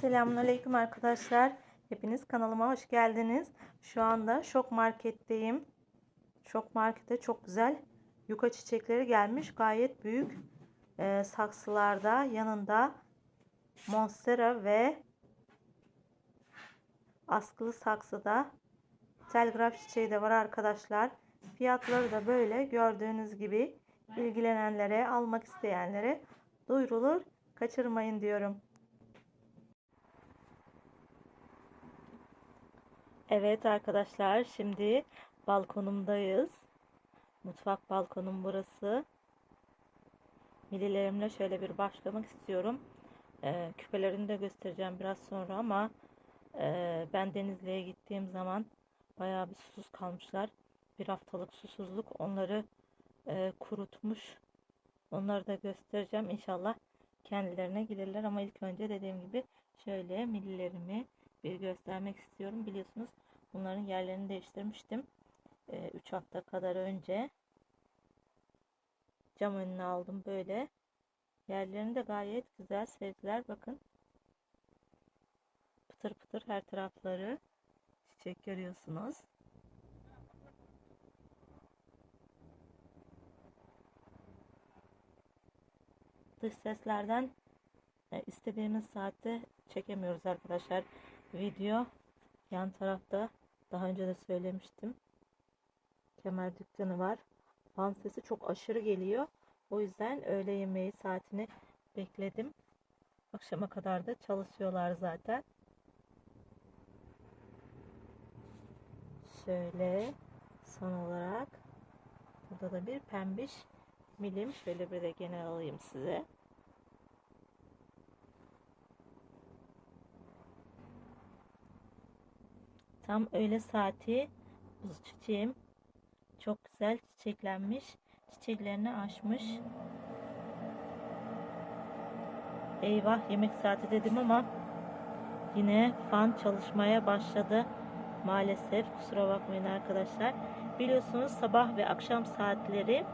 Selamünaleyküm arkadaşlar. Hepiniz kanalıma hoş geldiniz. Şu anda Şok Market'teyim. Şok Market'te çok güzel yuka çiçekleri gelmiş. Gayet büyük e, saksılarda yanında monstera ve askılı saksıda telgraf çiçeği de var arkadaşlar. Fiyatları da böyle gördüğünüz gibi ilgilenenlere, almak isteyenlere duyurulur. Kaçırmayın diyorum. Evet arkadaşlar şimdi balkonumdayız. Mutfak balkonum burası. Millilerimle şöyle bir başlamak istiyorum. Ee, küpelerini de göstereceğim biraz sonra ama e, ben Denizli'ye gittiğim zaman bayağı bir susuz kalmışlar. Bir haftalık susuzluk onları e, kurutmuş. Onları da göstereceğim. İnşallah kendilerine gelirler ama ilk önce dediğim gibi şöyle millilerimi bir göstermek istiyorum. Biliyorsunuz bunların yerlerini değiştirmiştim. 3 hafta kadar önce cam önüne aldım böyle. Yerlerini de gayet güzel sevdiler. Bakın. Pıtır pıtır her tarafları çiçek görüyorsunuz. Dış seslerden e, istediğimiz saatte çekemiyoruz arkadaşlar. Video yan tarafta daha önce de söylemiştim. Kemer dükkanı var. Fan sesi çok aşırı geliyor. O yüzden öğle yemeği saatini bekledim. Akşama kadar da çalışıyorlar zaten. Şöyle son olarak burada da bir pembiş milim şöyle bir de genel alayım size. Tam öğle saati buz çiçeğim çok güzel çiçeklenmiş. Çiçeklerini açmış. Eyvah yemek saati dedim ama yine fan çalışmaya başladı. Maalesef kusura bakmayın arkadaşlar. Biliyorsunuz sabah ve akşam saatleri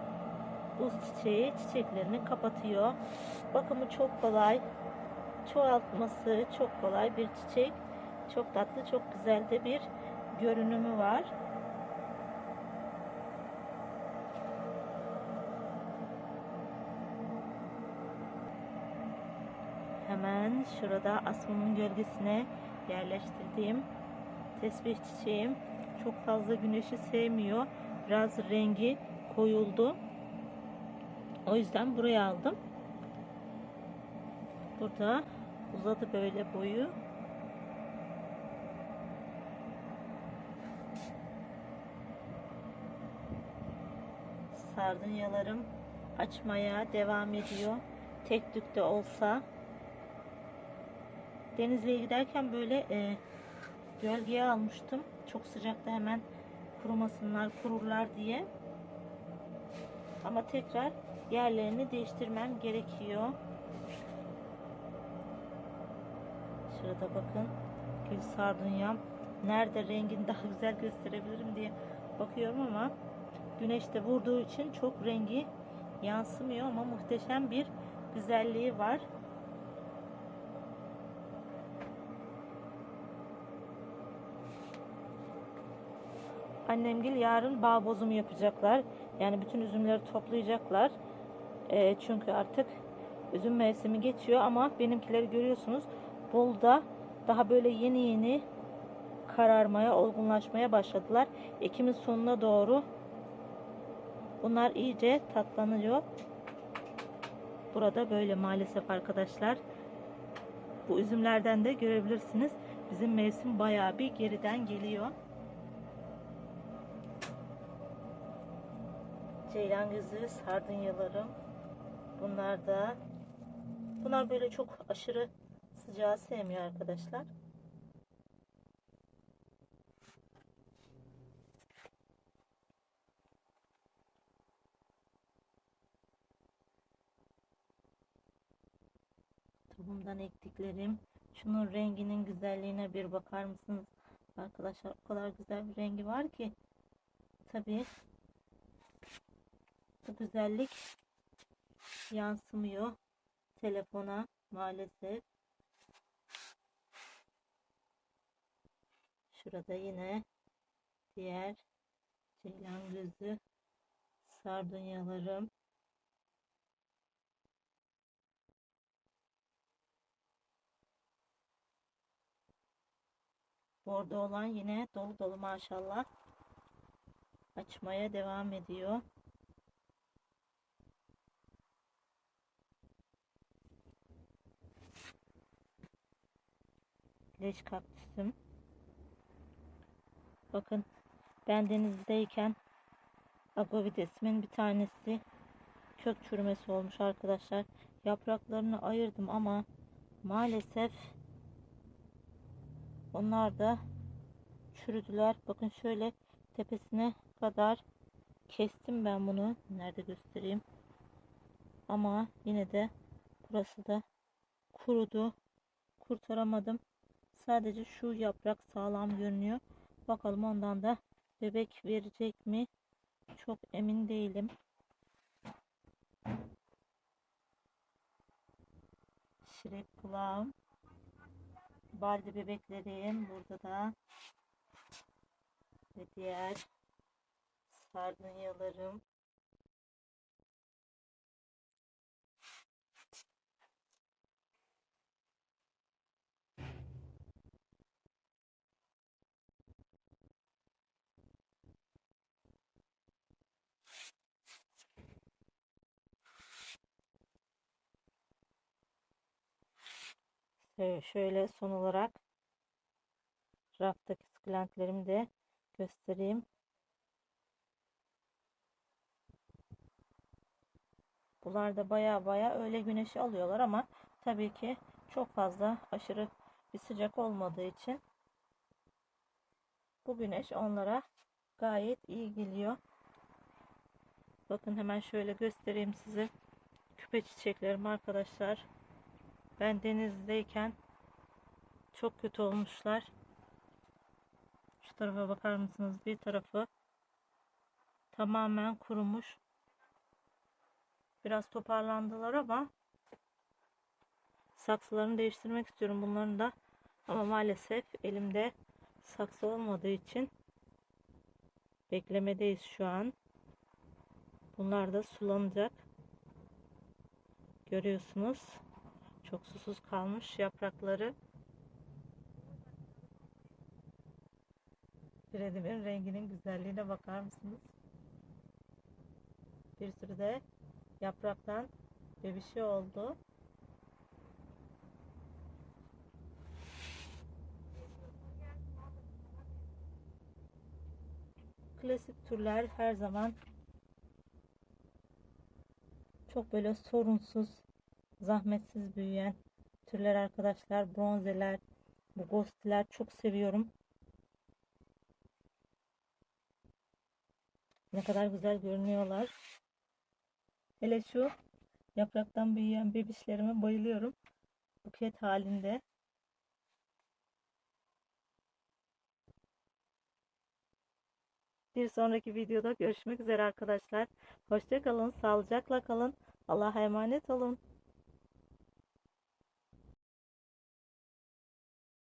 buz çiçeği çiçeklerini kapatıyor. Bakımı çok kolay. Çoğaltması çok kolay bir çiçek. Çok tatlı, çok güzel de bir görünümü var. Hemen şurada asmamın gölgesine yerleştirdiğim tesbih çiçeğim çok fazla güneşi sevmiyor. Biraz rengi koyuldu. O yüzden buraya aldım. Burada uzadı böyle boyu. Sardunyalarım açmaya devam ediyor. Tek tük de olsa. Denizli'ye giderken böyle e, gölgeye almıştım. Çok sıcakta hemen kurumasınlar, kururlar diye. Ama tekrar yerlerini değiştirmem gerekiyor. Şurada bakın. Gül sardunyam. Nerede rengini daha güzel gösterebilirim diye bakıyorum ama güneşte vurduğu için çok rengi yansımıyor ama muhteşem bir güzelliği var. Annemgil yarın bağ bozumu yapacaklar. Yani bütün üzümleri toplayacaklar. E, çünkü artık üzüm mevsimi geçiyor ama benimkileri görüyorsunuz. Bolda daha böyle yeni yeni kararmaya, olgunlaşmaya başladılar. Ekim'in sonuna doğru bunlar iyice tatlanıyor. Burada böyle maalesef arkadaşlar. Bu üzümlerden de görebilirsiniz. Bizim mevsim bayağı bir geriden geliyor. Ceylan gözü sardunyalarım. Bunlar da bunlar böyle çok aşırı sıcağı sevmiyor arkadaşlar. tohumdan ektiklerim. Şunun renginin güzelliğine bir bakar mısınız? Arkadaşlar o kadar güzel bir rengi var ki. Tabi bu güzellik yansımıyor telefona maalesef. Şurada yine diğer ceylan gözü sardunyalarım. Bordo olan yine dolu dolu maşallah. Açmaya devam ediyor. Leş kaktüsüm. Bakın ben denizdeyken agovidesimin bir tanesi kök çürümesi olmuş arkadaşlar. Yapraklarını ayırdım ama maalesef onlar da çürüdüler. Bakın şöyle tepesine kadar kestim ben bunu. Nerede göstereyim. Ama yine de burası da kurudu. Kurtaramadım. Sadece şu yaprak sağlam görünüyor. Bakalım ondan da bebek verecek mi? Çok emin değilim. Şirek kulağım. Baldi bebeklerim burada da. Ve diğer sardunyalarım. Şöyle- Şöyle son olarak raftaki sukulentlerimi de göstereyim. Bunlar da baya baya öğle güneşi alıyorlar ama tabii ki çok fazla aşırı bir sıcak olmadığı için bu güneş onlara gayet iyi geliyor. Bakın hemen şöyle göstereyim size. Küpe çiçeklerim arkadaşlar. Ben denizdeyken çok kötü olmuşlar. Şu tarafa bakar mısınız? Bir tarafı tamamen kurumuş. Biraz toparlandılar ama saksılarını değiştirmek istiyorum bunların da. Ama maalesef elimde saksı olmadığı için beklemedeyiz şu an. Bunlar da sulanacak. Görüyorsunuz. Çok susuz kalmış yaprakları. Kredimin renginin güzelliğine bakar mısınız? Bir sürü de yapraktan bebişi oldu. Klasik türler her zaman çok böyle sorunsuz, zahmetsiz büyüyen türler arkadaşlar. Bronzeler, bu ghostiler çok seviyorum. Ne kadar güzel görünüyorlar. Hele şu yapraktan büyüyen bebişlerime bayılıyorum. Buket halinde. Bir sonraki videoda görüşmek üzere arkadaşlar. Hoşça kalın, sağlıcakla kalın. Allah'a emanet olun.